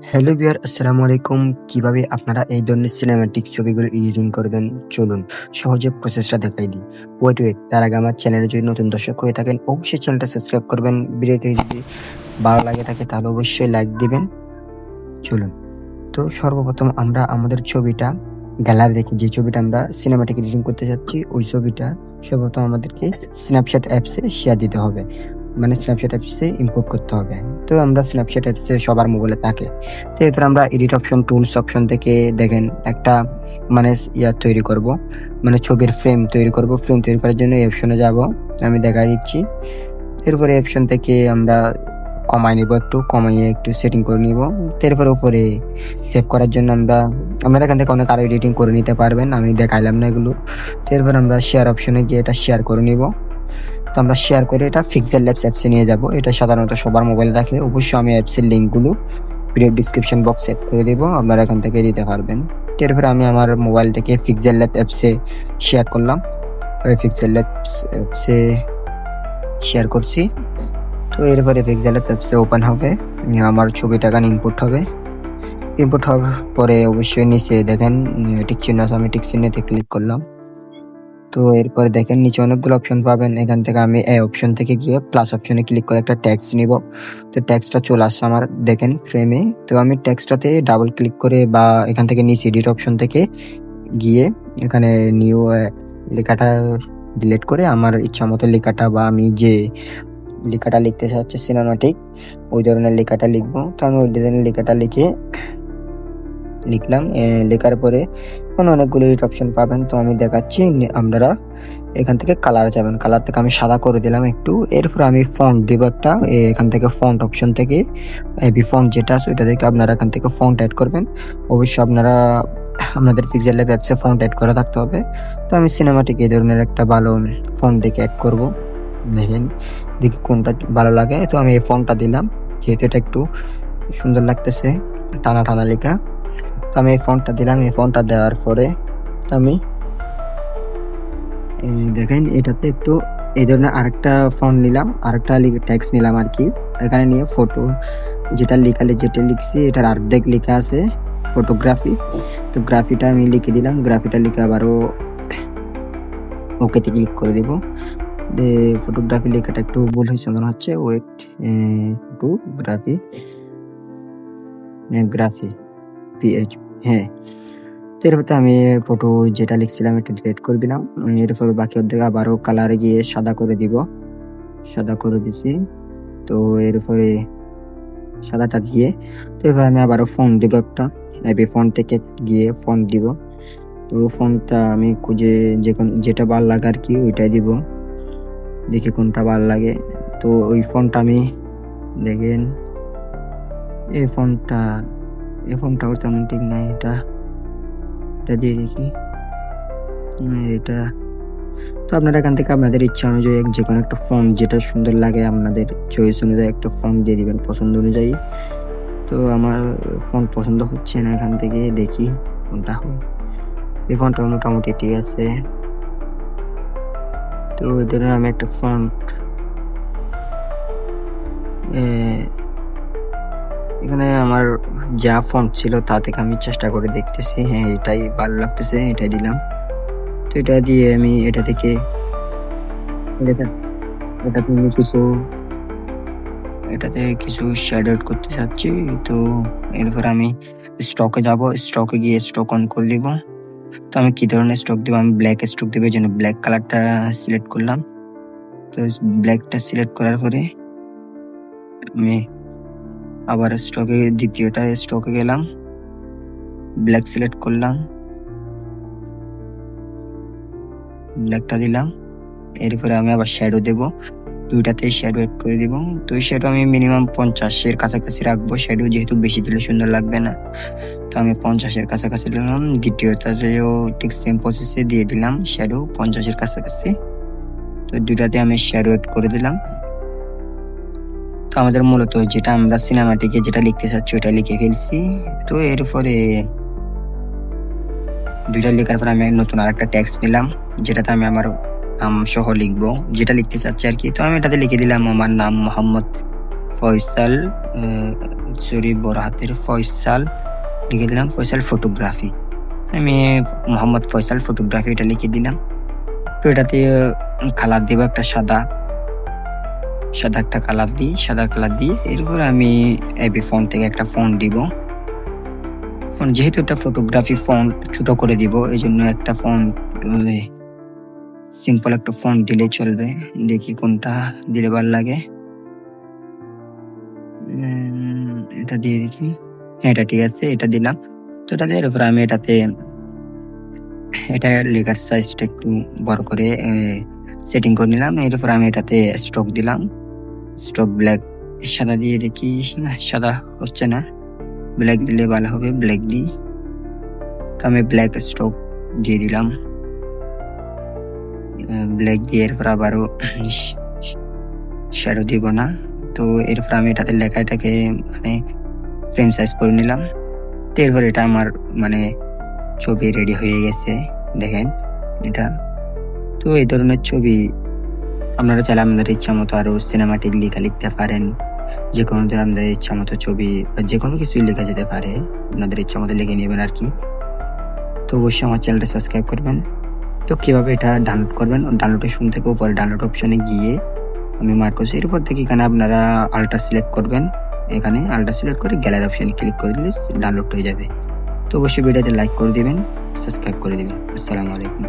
Hello viewer, আসসালামু আলাইকুম। কীভাবে আপনারা এই ধরনের সিনেমাটিক ছবিগুলো এডিটিং করবেন? চলুন সহজে প্রসেসটা দেখাই দিই। ওয়েট ওয়েট তার আগে আমার চ্যানেলে যদি নতুন দর্শক হয়ে থাকেন, অবশ্যই চ্যানেলটা সাবস্ক্রাইব করবেন। ভিডিওতে যদি ভালো লাগে থাকে, তাহলে অবশ্যই লাইক দিবেন। চলুন। তো সর্বপ্রথম আমরা আমাদের ছবিটা গ্যালারি দেখি। যে ছবিটা আমরা সিনেমাটিক এডিটিং করতে যাচ্ছি, ওই ছবিটা সর্বপ্রথম আমাদেরকে স্ন্যাপচ্যাট অ্যাপসে শেয়ার দিতে হবে। মানে স্ন্যাপচ্যাট অ্যাপসে ইম্পোর্ট করতে হবে। তো আমরা স্ন্যাপচ্যাট অ্যাপসে সবার মোবাইলে থাকে। তো এরপর আমরা এডিট অপশন টুলস অপশন থেকে দেখেন একটা মানে ইয়া তৈরি করব। মানে ছবির ফ্রেম তৈরি করব। ফ্রেম তৈরি করার জন্য এই অপশনে যাব। আমি দেখা দিচ্ছি। এরপরে অপশন থেকে আমরা কমাই নিব একটু, কমাইয়ে একটু সেটিং করে নিব। এরপরে উপরে সেভ করার জন্য আমরা, আপনারা এখান থেকে অনেক আরও এডিটিং করে নিতে পারবেন। আমি দেখাইলাম না এগুলো। তো এরপর আমরা শেয়ার অপশনে গিয়ে এটা শেয়ার করে নিব। তো আমরা শেয়ার করে এটা ফিক্সেল ল্যাবস অ্যাপসে নিয়ে যাব। এটা সাধারণত সবার মোবাইলে থাকে অবশ্যই আমি অ্যাপসের লিঙ্কগুলো ভিডিও ডিসক্রিপশন বক্স সেট করে দেবো, আপনারা এখান থেকে দিতে পারবেন। এরপরে আমি আমার মোবাইল থেকে ফিক্সেল ল্যাব অ্যাপসে শেয়ার করলাম। ওই ফিক্সেল ল্যাবস অ্যাপসে শেয়ার করছি। তো এরপরে ফিক্সেল অ্যাপসে ওপেন হবে। আমার ছবিটা এখানে ইনপুট হবে। ইনপুট হওয়ার পরে অবশ্যই নিচে দেখেন টিক চিহ্ন আছে, আমি টিক চিহ্নতে ক্লিক করলাম। তো এরপরে দেখেন নিচে অনেকগুলো অপশন পাবেন। এখান থেকে আমি এই অপশন থেকে গিয়ে প্লাস অপশনে ক্লিক করে একটা ট্যাক্স নিব। তো ট্যাক্সটা চলে আসছে আমার, দেখেন ফ্রেমে তো আমি ট্যাক্সটাতে ডাবল ক্লিক করে বা এখান থেকে নিচে এডিট অপশন থেকে গিয়ে এখানে নিউ লেখাটা ডিলিট করে আমার ইচ্ছা মতো লেখাটা বা আমি যে লেখাটা লিখতে চাচ্ছি সিনেমাটিক ওই ধরনের লেখাটা লিখব। তো আমি ওই ধরনের লেখাটা লিখে লিখলাম। লেখার পরে এখানে অনেকগুলো এডিট অপশন পাবেন। তো আমি দেখাচ্ছি আপনারা এখান থেকে কালার যাবেন। কালার থেকে আমি সাদা করে দিলাম একটু। এরপর আমি ফন্ট দিব একটা এখান থেকে ফন্ট অপশন থেকে এবি ফন্ট যেটা আছে ওইটা থেকে আপনারা এখান থেকে ফন্ট অ্যাড করবেন। অবশ্যই আপনারা, আপনাদের পিক্সেল ল্যাব অ্যাপসে ফন্ট অ্যাড করা থাকতে হবে। তো আমি সিনেমাটিক এই ধরনের একটা ভালো ফন্ট দেখে অ্যাড করব। দেখেন, দেখি কোনটা ভালো লাগে। তো আমি এই ফন্টটা দিলাম, যেহেতু এটা একটু সুন্দর লাগতেছে, টানা টানা লেখা। তো আমি এই ফন্টটা দিলাম। এই ফোনটা দেওয়ার পরে আমি দেখেন, এটাতে একটু এই ধরনের আরেকটা ফোন নিলাম, আরেকটা ট্যাক্স নিলাম আর কি। এখানে নিয়ে ফটো যেটা লিখালে যেটা লিখছি, এটার অর্ধেক লেখা আছে ফটোগ্রাফি তো গ্রাফিটা আমি লিখে দিলাম গ্রাফিটা লিখে আবারও ওকেতে ক্লিক করে দেব। ফটোগ্রাফি লেখাটা একটু ভুল হয়েছে মনে হচ্ছে। ওয়েট টু গ্রাফি গ্রাফি পিএইচ হ্যাঁ। তো এরপর আমি ফটো যেটা লিখছিলাম এটা ডিলিট করে দিলাম। এরপর বাকি অর্ধেক আবারও কালারে গিয়ে সাদা করে দিব। সাদা করে দিছি। তো এরপরে সাদাটা দিয়ে, তো এবার আমি আবারও ফোন দিব একটা। এবি ফোন থেকে গিয়ে ফোন দিব। তো ফোনটা আমি খুঁজে যে কোন- যেটা ভালো লাগে আর কি, ওইটাই দিব। দেখি কোনটা ভালো লাগে। তো ওই ফোনটা আমি, দেখেন, এই ফোনটা এই ফোনটাও তেমন ঠিক নাই, এটা এটা দিয়ে দেখি। এটা, তো আপনারা এখান থেকে আপনাদের ইচ্ছা অনুযায়ী যে কোনো একটা ফর্ম যেটা সুন্দর লাগে আপনাদের চয়েস অনুযায়ী একটা ফর্ম দিয়ে দিবেন পছন্দ অনুযায়ী। তো আমার ফোন পছন্দ হচ্ছে না এখান থেকে, দেখি কোনটা হয়। এই ফোনটা মোটামুটি ঠিক আছে। তো এদের আমি একটা ফন্ট এখানে আমার যা ফন্ট ছিল তা থেকে আমি চেষ্টা করে দেখতেছি। হ্যাঁ এটাই ভালো লাগতেছে, এটাই দিলাম। তো এটা দিয়ে আমি এটা থেকে এটা আমি কিছু, এটাতে কিছু শ্যাড আউট করতে চাচ্ছি। তো এরপর আমি স্টকে যাব স্টকে গিয়ে স্টক অন করে দিব তো আমি কি ধরনের স্টক দেবো? আমি ব্ল্যাক স্টক দেবো, এই জন্য ব্ল্যাক কালারটা সিলেক্ট করলাম। তো ব্ল্যাকটা সিলেক্ট করার পরে আমি আবার স্টকে দ্বিতীয়টা স্টকে গেলাম। ব্ল্যাক সিলেক্ট করলাম। ব্ল্যাকটা দিলাম। এরপরে আমি আবার শ্যাডো দেব। দুইটাতে শ্যাডো এড করে দিব। তো শ্যাডো আমি মিনিমাম পঞ্চাশের কাছাকাছি রাখব। শ্যাডো যেহেতু বেশি দিলে সুন্দর লাগবে না। তো আমি পঞ্চাশের কাছাকাছি দিলাম। দ্বিতীয়টাতেও ঠিক সেম প্রসেসে দিয়ে দিলাম। শ্যাডো পঞ্চাশের কাছাকাছি। তো দুইটাতে আমি শ্যাডো এড করে দিলাম। তো আমাদের মূলত যেটা আমরা সিনেমাটিকে যেটা লিখতে চাচ্ছি ওটা লিখে ফেলছি। তো এরপরে দুইটা লেখার পর আমি নতুন আরেকটা ট্যাক্স নিলাম, যেটাতে আমি আমার নাম সহ লিখব। যেটা লিখতে চাচ্ছি আর কি, তো আমি এটাতে লিখে দিলাম আমার নাম মোহাম্মদ ফয়সাল সরি, বড় হাতের ফয়সাল। লিখে দিলাম ফয়সাল ফটোগ্রাফি আমি মোহাম্মদ ফয়সাল ফটোগ্রাফি এটা লিখে দিলাম। তো এটাতে কালার দেবো একটা সাদা। সাদা একটা কালার দিই, সাদা কালার দিয়ে এরপর আমি এবি ফোন থেকে একটা ফোন দিব। ফোন যেহেতু একটা ফটোগ্রাফি ফোন ছোট করে দিব এই জন্য একটা ফোন সিম্পল একটা ফোন দিলে চলবে। দেখি কোনটা দিলে ভালো লাগে। এটা দিয়ে দেখি। হ্যাঁ এটা ঠিক আছে, এটা দিলাম। তো এটা এরপর আমি এটাতে, এটা লেখার সাইজটা একটু বড় করে সেটিং করে নিলাম। এরপর আমি এটাতে স্ট্রোক দিলাম। স্ট্রোক ব্ল্যাক সাদা দিয়ে দেখি না? সাদা হচ্ছে না। ব্ল্যাক দিলে ভালো হবে ব্ল্যাক দিই। তো আমি ব্ল্যাক স্ট্রোক দিয়ে দিলাম। ব্ল্যাক দিয়ে এরপর আবারও শ্যাডো দিব না। তো এরপর আমি এটাতে লেখাটাকে মানে ফ্রেম সাইজ করে নিলাম। তো এরপর এটা আমার মানে ছবি রেডি হয়ে গেছে, দেখেন। এটা তো এই ধরনের ছবি আপনারা চাইলে আপনাদের ইচ্ছা মতো আরও সিনেমাটিক লেখা লিখতে পারেন। যে কোনো দিন আপনাদের ইচ্ছা মতো ছবি বা যে কোনো কিছুই লেখা যেতে পারে, আপনাদের ইচ্ছা মতো লিখে নেবেন আর কি। তো অবশ্যই আমার চ্যানেলটা সাবস্ক্রাইব করবেন। তো কীভাবে এটা ডাউনলোড করবেন? ডাউনলোড অপশন থেকে উপরে ডাউনলোড অপশনে গিয়ে আমি মার্ক করছি। এরপর থেকে এখানে আপনারা আলট্রা সিলেক্ট করবেন। এখানে আলট্রা সিলেক্ট করে গ্যালারি অপশনে ক্লিক করে দিলে ডাউনলোড হয়ে যাবে। তো অবশ্যই ভিডিওতে লাইক করে দেবেন সাবস্ক্রাইব করে দেবেন। আসসালামু আলাইকুম।